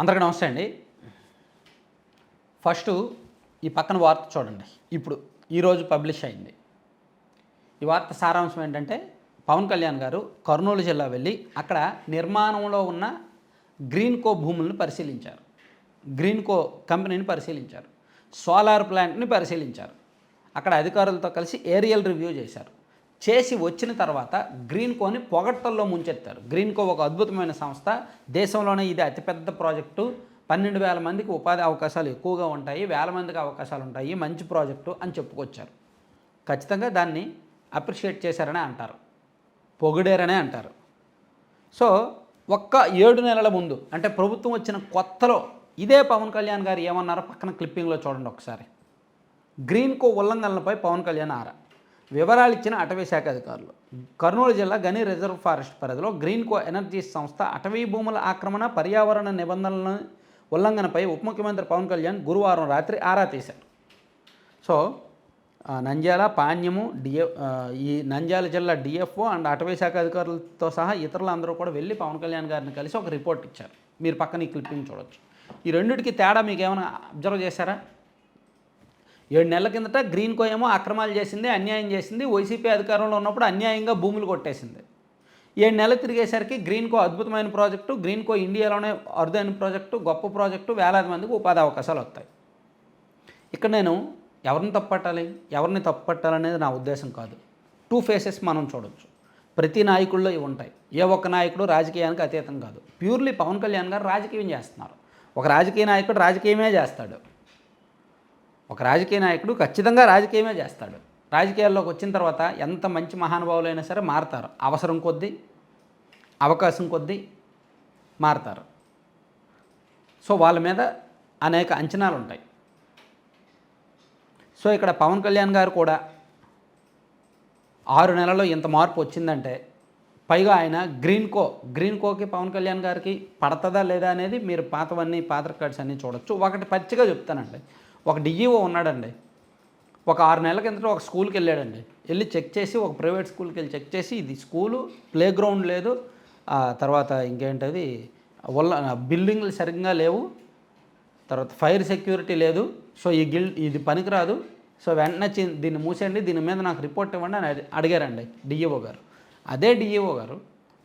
అందరికీ నమస్తే అండి. ఫస్ట్ ఈ పక్కన వార్త చూడండి. ఇప్పుడు ఈరోజు పబ్లిష్ అయింది. ఈ వార్త సారాంశం ఏంటంటే పవన్ కళ్యాణ్ గారు కర్నూలు జిల్లా వెళ్ళి అక్కడ నిర్మాణంలో ఉన్న గ్రీన్ కో భూములను పరిశీలించారు. గ్రీన్ కో కంపెనీని పరిశీలించారు. సోలార్ ప్లాంట్ని పరిశీలించారు. అక్కడ అధికారులతో కలిసి ఏరియల్ రివ్యూ చేశారు. చేసి వచ్చిన తర్వాత గ్రీన్ కోని పొగట్టల్లో ముంచెత్తారు. గ్రీన్ కో ఒక అద్భుతమైన సంస్థ. దేశంలోనే ఇది అతిపెద్ద ప్రాజెక్టు. పన్నెండు వేల మందికి ఉపాధి అవకాశాలు ఎక్కువగా ఉంటాయి. వేల మందికి అవకాశాలు ఉంటాయి. మంచి ప్రాజెక్టు అని చెప్పుకొచ్చారు. ఖచ్చితంగా దాన్ని అప్రిషియేట్ చేశారనే అంటారు. పొగిడారనే అంటారు. సో ఒక్క ఏడు నెలల ముందు అంటే ప్రభుత్వం వచ్చిన కొత్తలో ఇదే పవన్ కళ్యాణ్ గారు ఏమన్నారో పక్కన క్లిప్పింగ్లో చూడండి ఒకసారి. గ్రీన్ కో ఉల్లంఘనలపై పవన్ కళ్యాణ్ ఆరా. వివరాలు ఇచ్చిన అటవీ శాఖ అధికారులు. కర్నూలు జిల్లా గని రిజర్వ్ ఫారెస్ట్ పరిధిలో గ్రీన్ కో ఎనర్జీ సంస్థ అటవీ భూముల ఆక్రమణ పర్యావరణ నిబంధనల ఉల్లంఘనపై ఉప ముఖ్యమంత్రి పవన్ కళ్యాణ్ గురువారం రాత్రి ఆరా తీశారు. సో ఆ, నంద్యాల పాణ్యము డిఎఫ్ ఈ నంద్యాల జిల్లా డిఎఫ్ఓ అండ్ అటవీ శాఖ అధికారులతో సహా ఇతరులందరూ కూడా వెళ్ళి పవన్ కళ్యాణ్ గారిని కలిసి ఒక రిపోర్ట్ ఇచ్చారు. మీరు పక్కన ఈ క్లిప్పింగ్ చూడొచ్చు. ఈ రెండింటికి తేడా మీకు ఏమైనా అబ్జర్వ్ చేశారా? ఏడు నెలల కిందట గ్రీన్ కో ఏమో అక్రమాలు చేసింది అన్యాయం చేసింది వైసీపీ అధికారంలో ఉన్నప్పుడు అన్యాయంగా భూములు కొట్టేసింది. ఏడు నెలలు తిరిగేసరికి గ్రీన్ కో అద్భుతమైన ప్రాజెక్టు గ్రీన్ కో ఇండియాలోనే అరుదైన ప్రాజెక్టు గొప్ప ప్రాజెక్టు వేలాది మందికి ఉపాధి అవకాశాలు వస్తాయి. ఇక్కడ నేను ఎవరిని తప్పట్టాలి ఎవరిని తప్పట్టాలనేది నా ఉద్దేశం కాదు. టూ ఫేసెస్ మనం చూడొచ్చు. ప్రతి నాయకుల్లో ఇవి ఉంటాయి. ఏ ఒక్క నాయకుడు రాజకీయానికి అతీతం కాదు. ప్యూర్లీ పవన్ కళ్యాణ్ గారు రాజకీయం చేస్తున్నారు. ఒక రాజకీయ నాయకుడు రాజకీయమే చేస్తాడు. ఒక రాజకీయ నాయకుడు ఖచ్చితంగా రాజకీయమే చేస్తాడు. రాజకీయాల్లోకి వచ్చిన తర్వాత ఎంత మంచి మహానుభావులైనా సరే మారతారు. అవసరం కొద్దీ అవకాశం కొద్దీ మారతారు. సో వాళ్ళ మీద అనేక అంచనాలు ఉంటాయి సో ఇక్కడ పవన్ కళ్యాణ్ గారు కూడా ఆరు నెలల్లో ఇంత మార్పు వచ్చిందంటే పైగా ఆయన గ్రీన్ కో గ్రీన్ కోకి పవన్ కళ్యాణ్ గారికి పడుతుందా లేదా అనేది మీరు పాతవన్నీ పాత రికార్డ్స్ అన్నీ చూడొచ్చు. ఒకటి పచ్చిగా చెప్తానండి. ఒక డిఈఓ ఉన్నాడండి. ఒక ఆరు నెలల కిందట ఒక స్కూల్కి వెళ్ళాడండి. వెళ్ళి చెక్ చేసి ఒక ప్రైవేట్ స్కూల్కి వెళ్ళి చెక్ చేసి ఇది స్కూలు ప్లే గ్రౌండ్ లేదు తర్వాత ఇంకేంటది? వల్ల బిల్డింగ్లు సరిగ్గా లేవు. తర్వాత ఫైర్ సెక్యూరిటీ లేదు. సో ఈ గిల్ ఇది పనికిరాదు. సో వెంటనే దీన్ని మూసేయండి. దీని మీద నాకు రిపోర్ట్ ఇవ్వండి అని అడిగారండి డిఈఓ గారు. అదే డిఈఓ గారు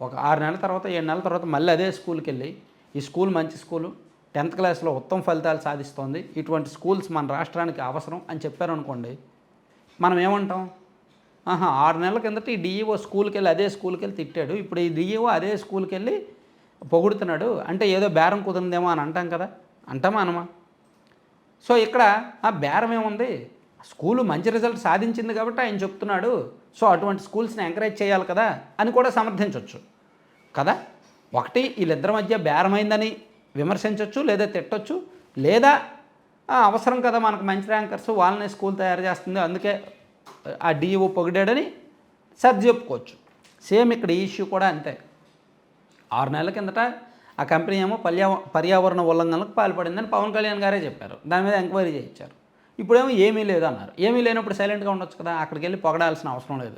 ఒక ఆరు నెలల తర్వాత ఏడు నెలల తర్వాత మళ్ళీ అదే స్కూల్కి వెళ్ళి ఈ స్కూల్ మంచి స్కూలు టెన్త్ క్లాస్లో ఉత్తమ ఫలితాలు సాధిస్తోంది. ఇటువంటి స్కూల్స్ మన రాష్ట్రానికి అవసరం అని చెప్పారనుకోండి మనం ఏమంటాం? ఆహా ఆరు నెలల కిందట ఈ డిఈఓ స్కూల్కి వెళ్ళి అదే స్కూల్కి వెళ్ళి తిట్టాడు. ఇప్పుడు ఈ డిఈఓ అదే స్కూల్కి వెళ్ళి పొగుడుతున్నాడు. అంటే ఏదో బేరం కుదిరిందేమో అని అంటాం కదా. అంటామా అనమా? సో ఇక్కడ ఆ బేరం ఏముంది? స్కూలు మంచి రిజల్ట్ సాధించింది కాబట్టి ఆయన చెప్తున్నాడు. సో అటువంటి స్కూల్స్ని ఎంకరేజ్ చేయాలి కదా అని కూడా సమర్థించవచ్చు కదా? ఒకటి వీళ్ళిద్దరి మధ్య బేరమైందని విమర్శించవచ్చు లేదా తిట్టొచ్చు లేదా అవసరం కదా మనకు మంచి ర్యాంకర్స్ వాళ్ళని స్కూల్ తయారు చేస్తుంది అందుకే ఆ డిఈఓ పొగిడాడని సర్ది చెప్పుకోవచ్చు. సేమ్ ఇక్కడ ఈ ఇష్యూ కూడా అంతే. ఆరు నెలల కిందట ఆ కంపెనీ ఏమో పర్యా పర్యావరణ ఉల్లంఘనలకు పాల్పడిందని పవన్ కళ్యాణ్ గారే చెప్పారు. దాని మీద ఎంక్వైరీ చేయించారు. ఇప్పుడేమో ఏమీ లేదు అన్నారు. ఏమీ లేనప్పుడు సైలెంట్గా ఉండొచ్చు కదా అక్కడికి వెళ్ళి పొగడాల్సిన అవసరం లేదు.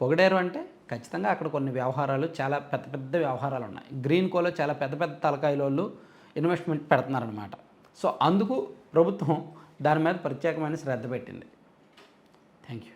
పొగిడారు అంటే ఖచ్చితంగా అక్కడ కొన్ని వ్యవహారాలు చాలా పెద్ద పెద్ద వ్యవహారాలు ఉన్నాయి. గ్రీన్ కోలో చాలా పెద్ద పెద్ద తలకాయలోళ్ళు ఇన్వెస్ట్మెంట్ పెడుతున్నారనమాట సో అందుకు ప్రభుత్వం దాని మీద ప్రత్యేకమైన శ్రద్ధ పెట్టింది. Thank you